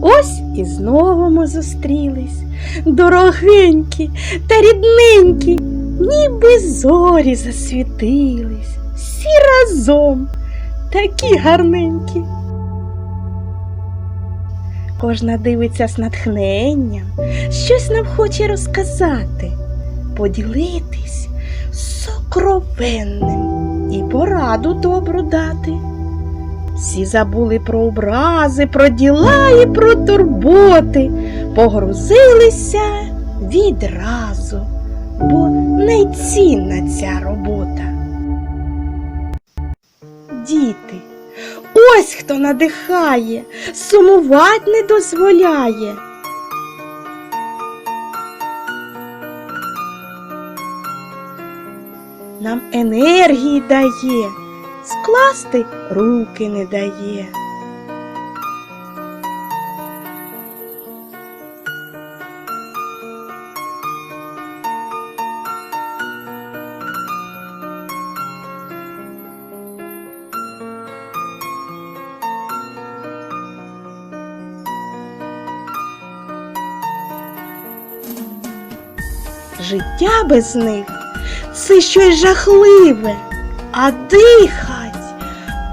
Ось і знову ми зустрілись, дорогенькі та рідненькі, ніби зорі засвітились, всі разом такі гарненькі. Кожна дивиться з натхненням, щось нам хоче розказати, поділитись сокровенним і пораду добру дати. Всі забули про образи, про діла і про турботи, погрузилися відразу, бо найцінна ця робота. Діти, ось хто надихає, сумувать не дозволяє. Нам енергії дає, скласти руки не дає. Життя без них це щось жахливе, а дихать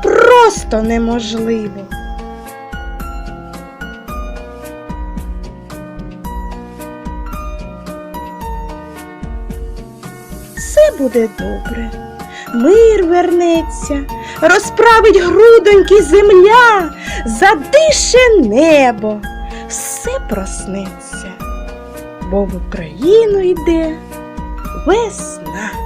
просто неможливо. Все буде добре, мир вернеться, розправить грудоньки земля, задише небо, все проснеться, бо в Україну йде весна.